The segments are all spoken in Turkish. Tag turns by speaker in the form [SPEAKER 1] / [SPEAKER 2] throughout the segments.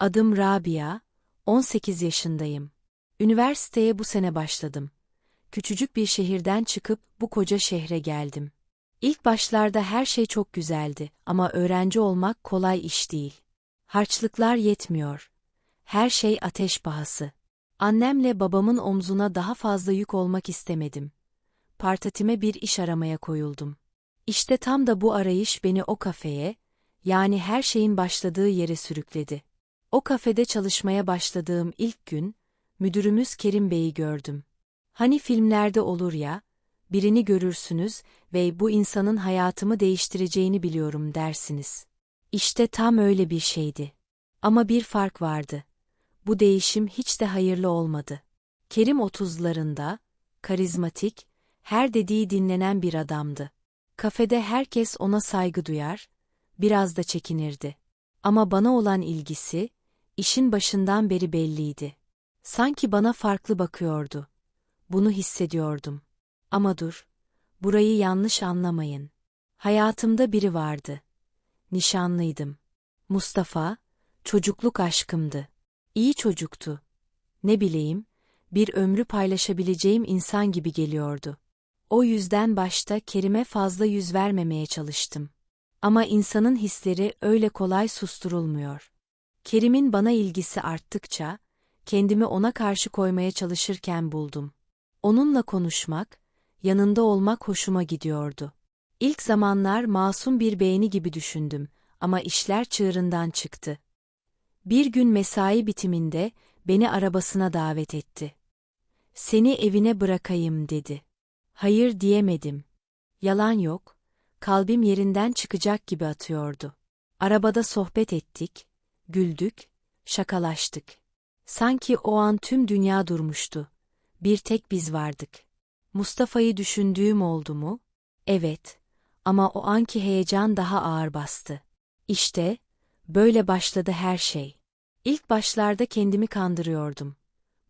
[SPEAKER 1] Adım Rabia, 18 yaşındayım. Üniversiteye bu sene başladım. Küçücük bir şehirden çıkıp bu koca şehre geldim. İlk başlarda her şey çok güzeldi ama öğrenci olmak kolay iş değil. Harçlıklar yetmiyor. Her şey ateş pahası. Annemle babamın omzuna daha fazla yük olmak istemedim. Partatime bir iş aramaya koyuldum. İşte tam da bu arayış beni o kafeye, yani her şeyin başladığı yere sürükledi. O kafede çalışmaya başladığım ilk gün, müdürümüz Kerim Bey'i gördüm. Hani filmlerde olur ya, birini görürsünüz ve bu insanın hayatımı değiştireceğini biliyorum dersiniz. İşte tam öyle bir şeydi. Ama bir fark vardı. Bu değişim hiç de hayırlı olmadı. Kerim otuzlarında, karizmatik, her dediği dinlenen bir adamdı. Kafede herkes ona saygı duyar, biraz da çekinirdi. Ama bana olan ilgisi, işin başından beri belliydi. Sanki bana farklı bakıyordu. Bunu hissediyordum. Ama dur, burayı yanlış anlamayın. Hayatımda biri vardı. Nişanlıydım. Mustafa, çocukluk aşkımdı. İyi çocuktu. Ne bileyim, bir ömrü paylaşabileceğim insan gibi geliyordu. O yüzden başta Kerim'e fazla yüz vermemeye çalıştım. Ama insanın hisleri öyle kolay susturulmuyor. Kerim'in bana ilgisi arttıkça, kendimi ona karşı koymaya çalışırken buldum. Onunla konuşmak, yanında olmak hoşuma gidiyordu. İlk zamanlar masum bir beğeni gibi düşündüm ama işler çığırından çıktı. Bir gün mesai bitiminde beni arabasına davet etti. Seni evine bırakayım dedi. Hayır diyemedim. Yalan yok, kalbim yerinden çıkacak gibi atıyordu. Arabada sohbet ettik, güldük, şakalaştık. Sanki o an tüm dünya durmuştu. Bir tek biz vardık. Mustafa'yı düşündüğüm oldu mu? Evet. Ama o anki heyecan daha ağır bastı. İşte, böyle başladı her şey. İlk başlarda kendimi kandırıyordum.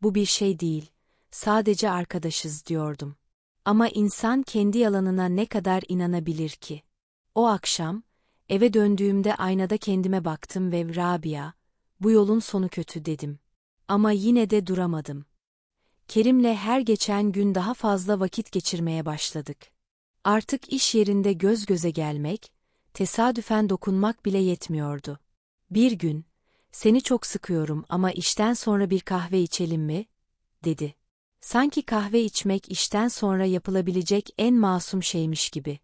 [SPEAKER 1] Bu bir şey değil, sadece arkadaşız diyordum. Ama insan kendi yalanına ne kadar inanabilir ki? O akşam, eve döndüğümde aynada kendime baktım ve Rabia, bu yolun sonu kötü dedim. Ama yine de duramadım. Kerim'le her geçen gün daha fazla vakit geçirmeye başladık. Artık iş yerinde göz göze gelmek, tesadüfen dokunmak bile yetmiyordu. Bir gün, seni çok sıkıyorum ama işten sonra bir kahve içelim mi? dedi. Sanki kahve içmek işten sonra yapılabilecek en masum şeymiş gibi.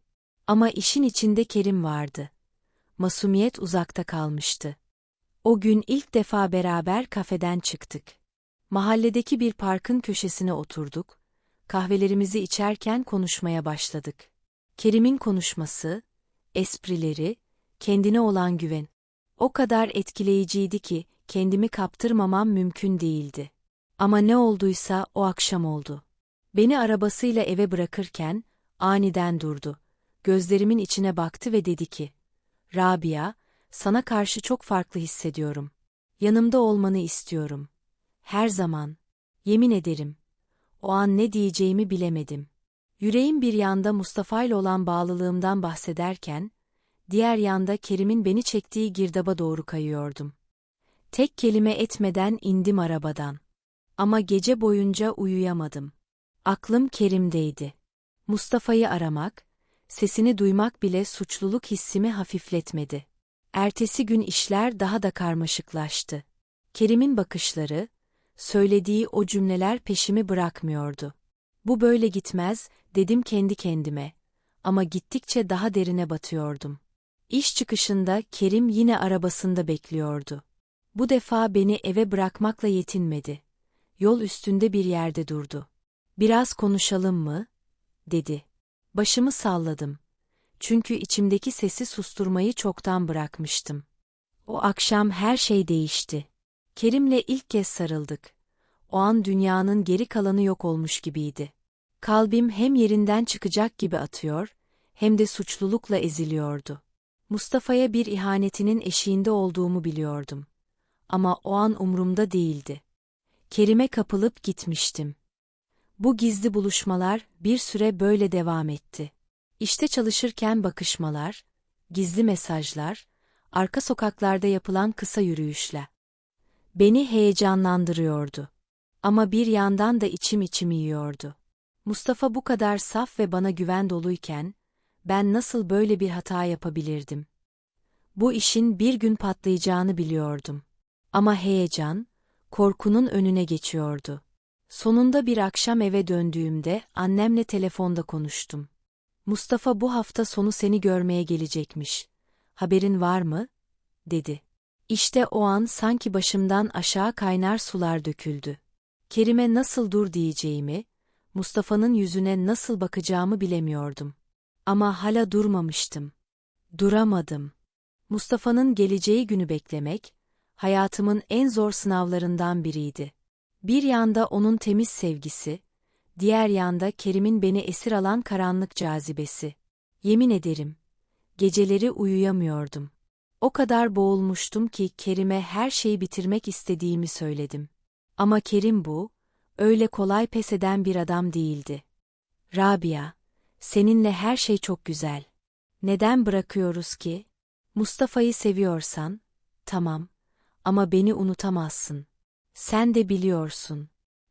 [SPEAKER 1] Ama işin içinde Kerim vardı. Masumiyet uzakta kalmıştı. O gün ilk defa beraber kafeden çıktık. Mahalledeki bir parkın köşesine oturduk, kahvelerimizi içerken konuşmaya başladık. Kerim'in konuşması, esprileri, kendine olan güven. O kadar etkileyiciydi ki kendimi kaptırmamam mümkün değildi. Ama ne olduysa o akşam oldu. Beni arabasıyla eve bırakırken aniden durdu. Gözlerimin içine baktı ve dedi ki, Rabia, sana karşı çok farklı hissediyorum. Yanımda olmanı istiyorum. Her zaman. Yemin ederim. O an ne diyeceğimi bilemedim. Yüreğim bir yanda Mustafa ile olan bağlılığımdan bahsederken, diğer yanda Kerim'in beni çektiği girdaba doğru kayıyordum. Tek kelime etmeden indim arabadan. Ama gece boyunca uyuyamadım. Aklım Kerim'deydi. Mustafa'yı aramak, sesini duymak bile suçluluk hissimi hafifletmedi. Ertesi gün işler daha da karmaşıklaştı. Kerim'in bakışları, söylediği o cümleler peşimi bırakmıyordu. Bu böyle gitmez, dedim kendi kendime. Ama gittikçe daha derine batıyordum. İş çıkışında Kerim yine arabasında bekliyordu. Bu defa beni eve bırakmakla yetinmedi. Yol üstünde bir yerde durdu. Biraz konuşalım mı? dedi. Başımı salladım. Çünkü içimdeki sesi susturmayı çoktan bırakmıştım. O akşam her şey değişti. Kerim'le ilk kez sarıldık. O an dünyanın geri kalanı yok olmuş gibiydi. Kalbim hem yerinden çıkacak gibi atıyor, hem de suçlulukla eziliyordu. Mustafa'ya bir ihanetinin eşiğinde olduğumu biliyordum. Ama o an umrumda değildi. Kerim'e kapılıp gitmiştim. Bu gizli buluşmalar bir süre böyle devam etti. İşte çalışırken bakışmalar, gizli mesajlar, arka sokaklarda yapılan kısa yürüyüşler. Beni heyecanlandırıyordu. Ama bir yandan da içim içimi yiyordu. Mustafa bu kadar saf ve bana güven doluyken, ben nasıl böyle bir hata yapabilirdim? Bu işin bir gün patlayacağını biliyordum. Ama heyecan, korkunun önüne geçiyordu. Sonunda bir akşam eve döndüğümde annemle telefonda konuştum. Mustafa bu hafta sonu seni görmeye gelecekmiş. Haberin var mı? dedi. İşte o an sanki başımdan aşağı kaynar sular döküldü. Kerime nasıl dur diyeceğimi, Mustafa'nın yüzüne nasıl bakacağımı bilemiyordum. Ama hala durmamıştım. Duramadım. Mustafa'nın geleceği günü beklemek, hayatımın en zor sınavlarından biriydi. Bir yanda onun temiz sevgisi, diğer yanda Kerim'in beni esir alan karanlık cazibesi. Yemin ederim, geceleri uyuyamıyordum. O kadar boğulmuştum ki Kerim'e her şeyi bitirmek istediğimi söyledim. Ama Kerim bu, öyle kolay pes eden bir adam değildi. Rabia, seninle her şey çok güzel. Neden bırakıyoruz ki? Mustafa'yı seviyorsan, tamam, ama beni unutamazsın. Sen de biliyorsun.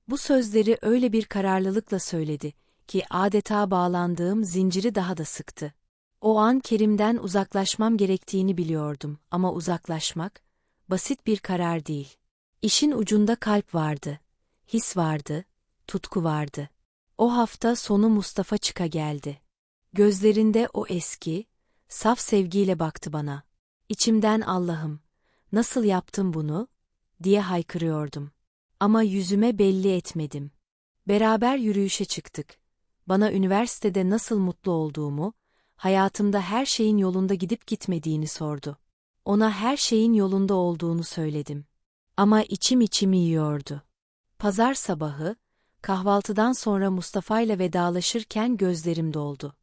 [SPEAKER 1] Bu sözleri öyle bir kararlılıkla söyledi ki adeta bağlandığım zinciri daha da sıktı. O an Kerim'den uzaklaşmam gerektiğini biliyordum ama uzaklaşmak, basit bir karar değil. İşin ucunda kalp vardı, his vardı, tutku vardı. O hafta sonu Mustafa çıka geldi. Gözlerinde o eski, saf sevgiyle baktı bana. İçimden Allah'ım, nasıl yaptım bunu, diye haykırıyordum. Ama yüzüme belli etmedim. Beraber yürüyüşe çıktık. Bana üniversitede nasıl mutlu olduğumu, hayatımda her şeyin yolunda gidip gitmediğini sordu. Ona her şeyin yolunda olduğunu söyledim. Ama içim içimi yiyordu. Pazar sabahı, kahvaltıdan sonra Mustafa ile vedalaşırken gözlerim doldu.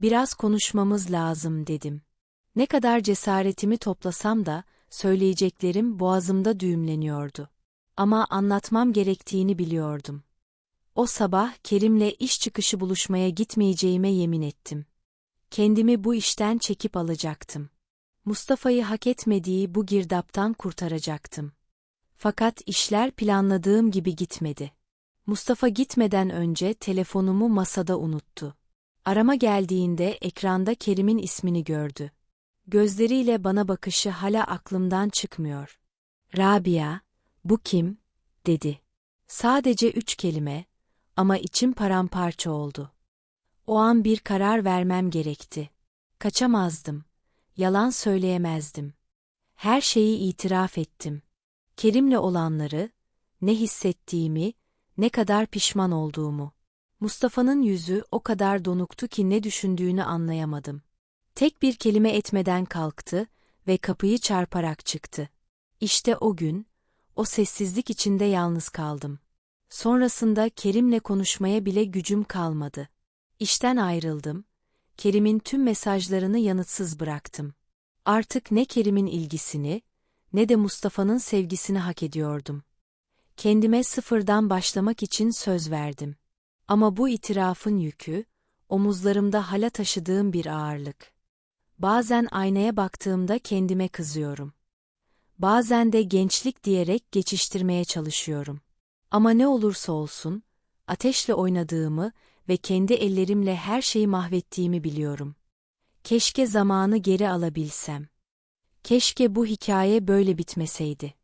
[SPEAKER 1] Biraz konuşmamız lazım dedim. Ne kadar cesaretimi toplasam da, söyleyeceklerim boğazımda düğümleniyordu. Ama anlatmam gerektiğini biliyordum. O sabah Kerim'le iş çıkışı buluşmaya gitmeyeceğime yemin ettim. Kendimi bu işten çekip alacaktım. Mustafa'yı hak etmediği bu girdaptan kurtaracaktım. Fakat işler planladığım gibi gitmedi. Mustafa gitmeden önce telefonumu masada unuttu. Arama geldiğinde ekranda Kerim'in ismini gördü. Gözleriyle bana bakışı hala aklımdan çıkmıyor. Rabia, bu kim? dedi. Sadece üç kelime ama içim paramparça oldu. O an bir karar vermem gerekti. Kaçamazdım. Yalan söyleyemezdim. Her şeyi itiraf ettim. Kerim'le olanları, ne hissettiğimi, ne kadar pişman olduğumu. Mustafa'nın yüzü o kadar donuktu ki ne düşündüğünü anlayamadım. Tek bir kelime etmeden kalktı ve kapıyı çarparak çıktı. İşte o gün, o sessizlik içinde yalnız kaldım. Sonrasında Kerim'le konuşmaya bile gücüm kalmadı. İşten ayrıldım, Kerim'in tüm mesajlarını yanıtsız bıraktım. Artık ne Kerim'in ilgisini, ne de Mustafa'nın sevgisini hak ediyordum. Kendime sıfırdan başlamak için söz verdim. Ama bu itirafın yükü, omuzlarımda hala taşıdığım bir ağırlık. Bazen aynaya baktığımda kendime kızıyorum. Bazen de gençlik diyerek geçiştirmeye çalışıyorum. Ama ne olursa olsun, ateşle oynadığımı ve kendi ellerimle her şeyi mahvettiğimi biliyorum. Keşke zamanı geri alabilsem. Keşke bu hikaye böyle bitmeseydi.